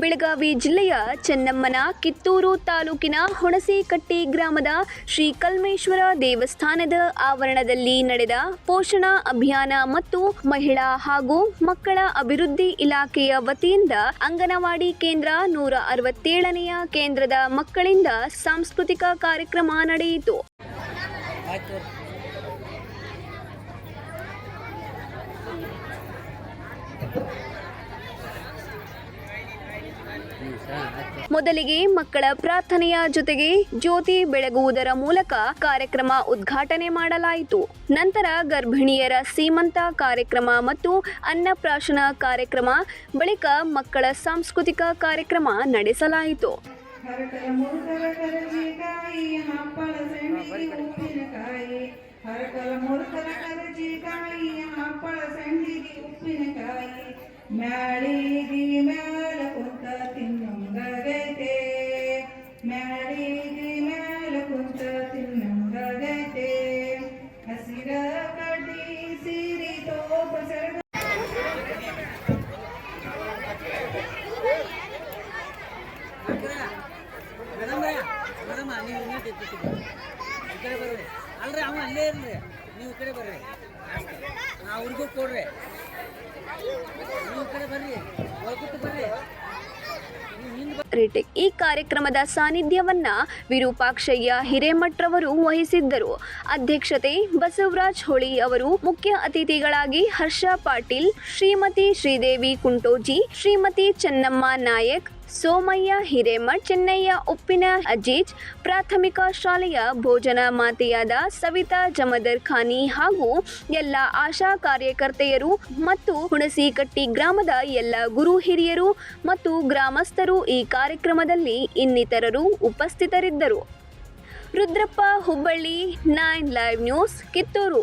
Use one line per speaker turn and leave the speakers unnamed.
ಬೆಳಗಾವಿ ಜಿಲ್ಲೆಯ ಚೆನ್ನಮ್ಮನ ಕಿತ್ತೂರು ತಾಲೂಕಿನ ಹುಣಸಿಕಟ್ಟಿ ಗ್ರಾಮದ ಶ್ರೀ ಕಲ್ಮೇಶ್ವರ ದೇವಸ್ಥಾನದ ಆವರಣದಲ್ಲಿ ನಡೆದ ಪೋಷಣ ಅಭಿಯಾನ ಮತ್ತು ಮಹಿಳಾ ಹಾಗೂ ಮಕ್ಕಳ ಅಭಿವೃದ್ಧಿ ಇಲಾಖೆಯ ವತಿಯಿಂದ ಅಂಗನವಾಡಿ ಕೇಂದ್ರ ನೂರ ಅರವತ್ತೇಳನೆಯ ಕೇಂದ್ರದ ಮಕ್ಕಳಿಂದ ಸಾಂಸ್ಕೃತಿಕ ಕಾರ್ಯಕ್ರಮ ನಡೆಯಿತು. ಮೊದಲಿಗೆ ಮಕ್ಕಳ ಪ್ರಾರ್ಥನೆಯ ಜೊತೆಗೆ ಜ್ಯೋತಿ ಬೆಳಗುವುದರ ಮೂಲಕ ಕಾರ್ಯಕ್ರಮ ಉದ್ಘಾಟನೆ ಮಾಡಲಾಯಿತು ನಂತರ ಗರ್ಭಿಣಿಯರ ಸೀಮಂತ ಕಾರ್ಯಕ್ರಮ ಮತ್ತು ಅನ್ನಪ್ರಾಶನ ಕಾರ್ಯಕ್ರಮ ಬಳಿಕ ಮಕ್ಕಳ ಸಾಂಸ್ಕೃತಿಕ ಕಾರ್ಯಕ್ರಮ ನಡೆಸಲಾಯಿತು
ಹರಕಲ ಮ್ಯಾಳಿಗಿ ಮ್ಯಾಲ ಕುಂತ ತಿನ್ನಂಗಗೈತೆ ಹಸಿರ ಕಡ್ಡಿ ಸಿರಿ ತೋಪ ಸರಗ.
ಕಡೆ ಅಲ್ರಿ ಅವ ಅಲ್ಲೇ ಇರ್ರಿ ನೀವು ಕಡೆ ಬರ್ರಿ ಅವ್ರಿಗೂ ಕೊಡ್ರಿ ನೀವು ಕಡೆ ಬರ್ರಿ ಒಳಗುಟ್ಟು ಬರ್ರಿ ನೀವು ಹಿಂದೆ
ರಿಟಿಕ್ ಈ ಕಾರ್ಯಕ್ರಮದ ಸಾನ್ನಿಧ್ಯವನ್ನ ವಿರೂಪಾಕ್ಷಯ್ಯ ಹಿರೇಮಠ್ರವರು ವಹಿಸಿದ್ದರು. ಅಧ್ಯಕ್ಷತೆ ಬಸವರಾಜ್ ಹೊಳಿ ಅವರು, ಮುಖ್ಯ ಅತಿಥಿಗಳಾಗಿ ಹರ್ಷ ಪಾಟೀಲ್, ಶ್ರೀಮತಿ ಶ್ರೀದೇವಿ ಕುಂಟೋಜಿ, ಶ್ರೀಮತಿ ಚೆನ್ನಮ್ಮ ನಾಯಕ್ ಸೋಮಯ್ಯ ಹಿರೇಮಠ್ ಚೆನ್ನಯ್ಯ, ಉಪ್ಪಿನ, ಅಜೀಜ್, ಪ್ರಾಥಮಿಕ ಶಾಲೆಯ ಭೋಜನ ಮಾತೆಯಾದ ಸವಿತಾ, ಜಮದರ್ ಖಾನಿ ಹಾಗೂ ಎಲ್ಲ ಆಶಾ ಕಾರ್ಯಕರ್ತೆಯರು ಮತ್ತು ಹುಣಸಿಕಟ್ಟಿ ಗ್ರಾಮದ ಎಲ್ಲ ಗುರು ಹಿರಿಯರು ಮತ್ತು ಗ್ರಾಮಸ್ಥರು ಈ ಕಾರ್ಯಕ್ರಮದಲ್ಲಿ ಇನ್ನಿತರರು ಉಪಸ್ಥಿತರಿದ್ದರು. Rudrappa Hubballi, nine live news, Kittur.